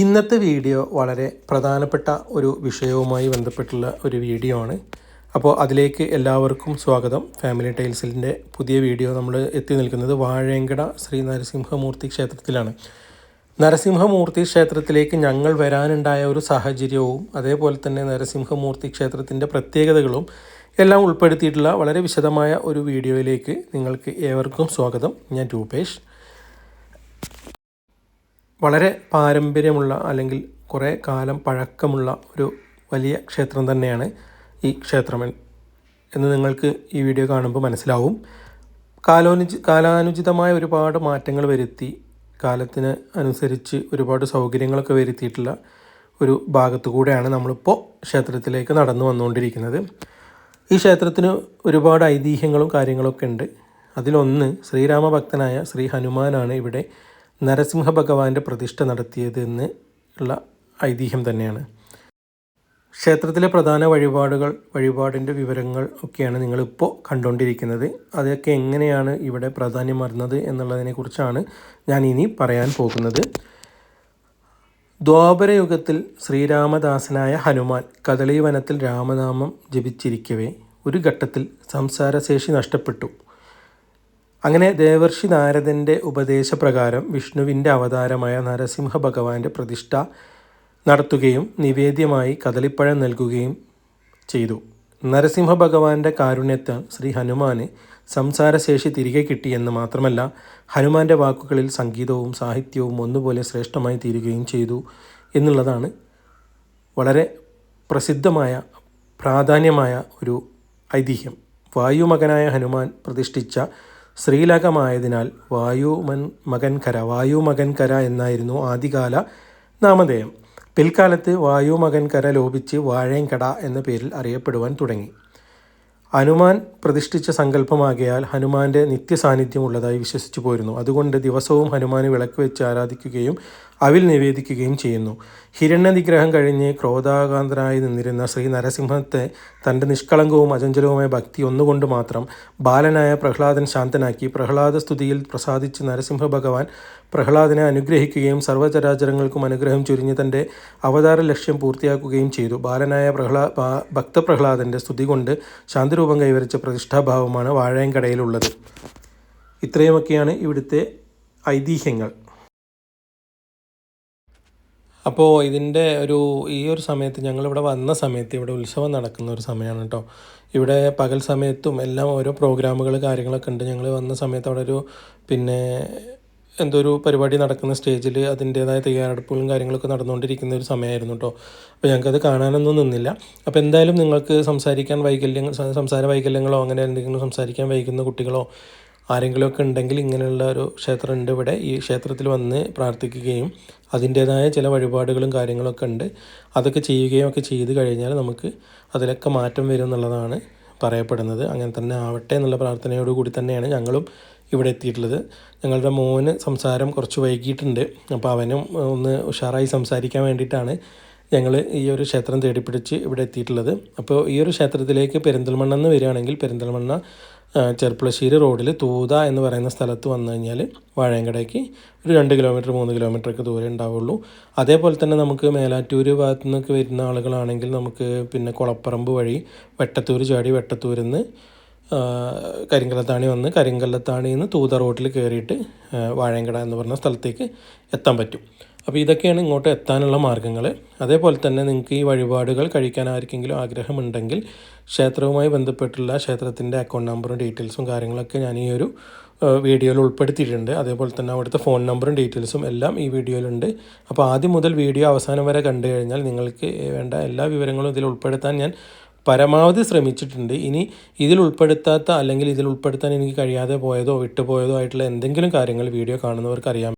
ഇന്നത്തെ വീഡിയോ വളരെ പ്രധാനപ്പെട്ട ഒരു വിഷയവുമായി ബന്ധപ്പെട്ടുള്ള ഒരു വീഡിയോ ആണ്. അപ്പോൾ അതിലേക്ക് എല്ലാവർക്കും സ്വാഗതം. ഫാമിലി ടൈൽസിന്റെ പുതിയ വീഡിയോ നമ്മൾ എത്തി നിൽക്കുന്നത് വാഴേങ്കട ശ്രീ നരസിംഹമൂർത്തി ക്ഷേത്രത്തിലാണ്. നരസിംഹമൂർത്തി ക്ഷേത്രത്തിലേക്ക് ഞങ്ങൾ വരാനുണ്ടായ ഒരു സാഹചര്യവും അതേപോലെ തന്നെ നരസിംഹമൂർത്തി ക്ഷേത്രത്തിന്റെ പ്രത്യേകതകളും എല്ലാം ഉൾപ്പെടുത്തിയിട്ടുള്ള വളരെ വിശദമായ ഒരു വീഡിയോയിലേക്ക് നിങ്ങൾക്ക് ഏവർക്കും സ്വാഗതം. ഞാൻ രൂപേഷ്. വളരെ പാരമ്പര്യമുള്ള അല്ലെങ്കിൽ കുറേ കാലം പഴക്കമുള്ള ഒരു വലിയ ക്ഷേത്രം തന്നെയാണ് ഈ ക്ഷേത്രം എന്ന് നിങ്ങൾക്ക് ഈ വീഡിയോ കാണുമ്പോൾ മനസ്സിലാവും. കാലോനുചി കാലാനുചിതമായ ഒരുപാട് മാറ്റങ്ങൾ വരുത്തി കാലത്തിന് അനുസരിച്ച് ഒരുപാട് സൗകര്യങ്ങളൊക്കെ വരുത്തിയിട്ടുള്ള ഒരു ഭാഗത്തു കൂടെയാണ് നമ്മളിപ്പോൾ ക്ഷേത്രത്തിലേക്ക് നടന്നു വന്നുകൊണ്ടിരിക്കുന്നത്. ഈ ക്ഷേത്രത്തിന് ഒരുപാട് ഐതിഹ്യങ്ങളും കാര്യങ്ങളൊക്കെ ഉണ്ട്. അതിലൊന്ന് ശ്രീരാമഭക്തനായ ശ്രീ ഹനുമാനാണ് ഇവിടെ നരസിംഹ ഭഗവാന്റെ പ്രതിഷ്ഠ നടത്തിയത് എന്ന് ഉള്ള ഐതിഹ്യം തന്നെയാണ്. ക്ഷേത്രത്തിലെ പ്രധാന വഴിപാടുകൾ വഴിപാടിന്റെ വിവരങ്ങൾ ഒക്കെയാണ് നിങ്ങളിപ്പോൾ കണ്ടുകൊണ്ടിരിക്കുന്നത് അതൊക്കെ എങ്ങനെയാണ് ഇവിടെ പ്രാധാന്യം വരുന്നത് എന്നുള്ളതിനെക്കുറിച്ചാണ് ഞാൻ ഇനി പറയാൻ പോകുന്നത്. ദ്വാപരയുഗത്തിൽ ശ്രീരാമദാസനായ ഹനുമാൻ കദളീവനത്തിൽ രാമനാമം ജപിച്ചിരിക്കവേ ഒരു ഘട്ടത്തിൽ സംസാരശേഷി നഷ്ടപ്പെട്ടു. അങ്ങനെ ദേവർഷി നാരദന്റെ ഉപദേശപ്രകാരം വിഷ്ണുവിന്റെ അവതാരമായ നരസിംഹ ഭഗവാന്റെ പ്രതിഷ്ഠ നടത്തുകയും നിവേദ്യമായി കദളിപ്പഴം നൽകുകയും ചെയ്തു. നരസിംഹ ഭഗവാന്റെ കാരുണ്യത്താൽ ശ്രീ ഹനുമാന് സംസാരശേഷി തിരികെ കിട്ടിയെന്ന് മാത്രമല്ല ഹനുമാന്റെ വാക്കുകളിൽ സംഗീതവും സാഹിത്യവും ഒന്നുപോലെ ശ്രേഷ്ഠമായി തീരുകയും ചെയ്തു എന്നുള്ളതാണ് വളരെ പ്രസിദ്ധമായ പ്രാധാന്യമായ ഒരു ഐതിഹ്യം. വായുമകനായ ഹനുമാൻ പ്രതിഷ്ഠിച്ച ശ്രീലകമായതിനാൽ വായുമൻ മകൻകര വായുമകൻകര എന്നായിരുന്നു ആദ്യകാല നാമധേയം. പിൽക്കാലത്ത് വായുമകൻകര ലോപിച്ച് വാഴേങ്കട എന്ന പേരിൽ അറിയപ്പെടുവാൻ തുടങ്ങി. ഹനുമാൻ പ്രതിഷ്ഠിച്ച സങ്കല്പമാകിയാൽ ഹനുമാന്റെ നിത്യസാന്നിധ്യം ഉള്ളതായി വിശ്വസിച്ചു പോരുന്നു അതുകൊണ്ട് ദിവസവും ഹനുമാന് വിളക്ക് വെച്ച് ആരാധിക്കുകയും അവിൽ നിവേദിക്കുകയും ചെയ്യുന്നു. ഹിരണ്യനിഗ്രഹം കഴിഞ്ഞ് ക്രോധാകാന്തനായി നിന്നിരുന്ന ശ്രീ നരസിംഹത്തെ തന്റെ നിഷ്കളങ്കവും അചഞ്ചലവുമായ ഭക്തി ഒന്നുകൊണ്ട് മാത്രം ബാലനായ പ്രഹ്ലാദൻ ശാന്തനാക്കി പ്രഹ്ലാദ സ്തുതിയിൽ പ്രസാദിച്ച് നരസിംഹ ഭഗവാൻ പ്രഹ്ലാദനെ അനുഗ്രഹിക്കുകയും സർവചരാചരങ്ങൾക്കും അനുഗ്രഹം ചുരിഞ്ഞ് തന്റെ അവതാര ലക്ഷ്യം പൂർത്തിയാക്കുകയും ചെയ്തു. ബാലനായ പ്രഹ്ലാ ഭക്തപ്രഹ്ലാദന്റെ സ്തുതി കൊണ്ട് ശാന്തരൂപം കൈവരിച്ച പ്രതിഷ്ഠാഭാവമാണ് വാഴയങ്കടയിലുള്ളത്. ഇത്രയുമൊക്കെയാണ് ഇവിടുത്തെ ഐതിഹ്യങ്ങൾ. അപ്പോൾ ഇതിന്റെ ഒരു ഈ ഒരു സമയത്ത് ഞങ്ങളിവിടെ വന്ന സമയത്ത് ഇവിടെ ഉത്സവം നടക്കുന്ന ഒരു സമയമാണ് കേട്ടോ. ഇവിടെ പകൽ സമയത്തും എല്ലാം ഓരോ പ്രോഗ്രാമുകൾ കാര്യങ്ങളൊക്കെ ഉണ്ട്. ഞങ്ങൾ വന്ന സമയത്ത് അവിടെ ഒരു പിന്നെ എന്തോ ഒരു പരിപാടി നടക്കുന്ന സ്റ്റേജിൽ അതിന്റേതായ തയ്യാറെടുപ്പുകളും കാര്യങ്ങളൊക്കെ നടന്നുകൊണ്ടിരിക്കുന്ന ഒരു സമയമായിരുന്നു കേട്ടോ. അപ്പോൾ ഞങ്ങൾക്കത് കാണാനൊന്നും നിന്നില്ല. അപ്പോൾ എന്തായാലും നിങ്ങൾക്ക് സംസാരിക്കാൻ വൈകല്യങ്ങൾ സംസാര വൈകല്യങ്ങളോ അങ്ങനെ എന്തെങ്കിലും സംസാരിക്കാൻ വൈകുന്ന കുട്ടികളോ ആരെങ്കിലുമൊക്കെ ഉണ്ടെങ്കിൽ ഇങ്ങനെയുള്ള ഒരു ക്ഷേത്രമുണ്ട് ഇവിടെ. ഈ ക്ഷേത്രത്തിൽ വന്ന് പ്രാർത്ഥിക്കുകയും അതിന്റേതായ ചില വഴിപാടുകളും കാര്യങ്ങളൊക്കെ ഉണ്ട്. അതൊക്കെ ചെയ്യുകയും ഒക്കെ ചെയ്ത് കഴിഞ്ഞാൽ നമുക്ക് അതിലൊക്കെ മാറ്റം വരും എന്നുള്ളതാണ് പറയപ്പെടുന്നത്. അങ്ങനെ തന്നെ ആവട്ടെ എന്നുള്ള പ്രാർത്ഥനയോടുകൂടി തന്നെയാണ് ഞങ്ങളും ഇവിടെ എത്തിയിട്ടുള്ളത്. ഞങ്ങളുടെ മോന് സംസാരം കുറച്ച് വൈകിയിട്ടുണ്ട്. അപ്പോൾ അവനും ഒന്ന് ഉഷാറായി സംസാരിക്കാൻ വേണ്ടിയിട്ടാണ് ഞങ്ങൾ ഈ ഒരു ക്ഷേത്രം തേടിപ്പിടിച്ച് ഇവിടെ എത്തിയിട്ടുള്ളത്. അപ്പോൾ ഈ ഒരു ക്ഷേത്രത്തിലേക്ക് പെരിന്തൽമണ്ണ എന്ന് വരികയാണെങ്കിൽ പെരിന്തൽമണ്ണ ചെർപ്പളശ്ശേരി റോഡിൽ തൂത എന്ന് പറയുന്ന സ്ഥലത്ത് വന്നു കഴിഞ്ഞാൽ വാഴയങ്കടയ്ക്ക് ഒരു രണ്ട് കിലോമീറ്റർ മൂന്ന് കിലോമീറ്റർ ഒക്കെ ദൂരം ഉണ്ടാവുള്ളൂ. അതേപോലെ തന്നെ നമുക്ക് മേലാറ്റൂർ ഭാഗത്തു നിന്നൊക്കെ വരുന്ന ആളുകളാണെങ്കിൽ നമുക്ക് പിന്നെ കുളപ്പറമ്പ് വഴി വെട്ടത്തൂർ ചാടി വെട്ടത്തൂരിൽ നിന്ന് കരിങ്കല്ലത്താണി വന്ന് കരിങ്കല്ലത്താണിയിൽ നിന്ന് തൂത റോഡിൽ കയറിയിട്ട് വാഴയങ്കട എന്ന് പറഞ്ഞ സ്ഥലത്തേക്ക് എത്താൻ പറ്റും. അപ്പോൾ ഇതൊക്കെയാണ് ഇങ്ങോട്ട് എത്താനുള്ള മാർഗങ്ങൾ അതേപോലെ തന്നെ നിങ്ങൾക്ക് ഈ വഴിപാടുകൾ കഴിക്കാൻ ആർക്കെങ്കിലും ആഗ്രഹമുണ്ടെങ്കിൽ ക്ഷേത്രവുമായി ബന്ധപ്പെട്ടുള്ള ക്ഷേത്രത്തിന്റെ അക്കൗണ്ട് നമ്പറും ഡീറ്റെയിൽസും കാര്യങ്ങളൊക്കെ ഞാൻ ഈ ഒരു വീഡിയോയിൽ ഉൾപ്പെടുത്തിയിട്ടുണ്ട്. അതേപോലെ തന്നെ അവിടുത്തെ ഫോൺ നമ്പറും ഡീറ്റെയിൽസും എല്ലാം ഈ വീഡിയോയിലുണ്ട്. അപ്പോൾ ആദ്യം മുതൽ വീഡിയോ അവസാനം വരെ കണ്ടു കഴിഞ്ഞാൽ നിങ്ങൾക്ക് വേണ്ട എല്ലാ വിവരങ്ങളും ഇതിൽ ഉൾപ്പെടുത്താൻ ഞാൻ പരമാവധി ശ്രമിച്ചിട്ടുണ്ട്. ഇനി ഇതിൽ ഉൾപ്പെടുത്താത്ത അല്ലെങ്കിൽ ഇതിൽ ഉൾപ്പെടുത്താൻ എനിക്ക് കഴിയാതെ പോയതോ വിട്ടുപോയതോ ആയിട്ടുള്ള എന്തെങ്കിലും കാര്യങ്ങൾ വീഡിയോ കാണുന്നവർക്ക് അറിയാം.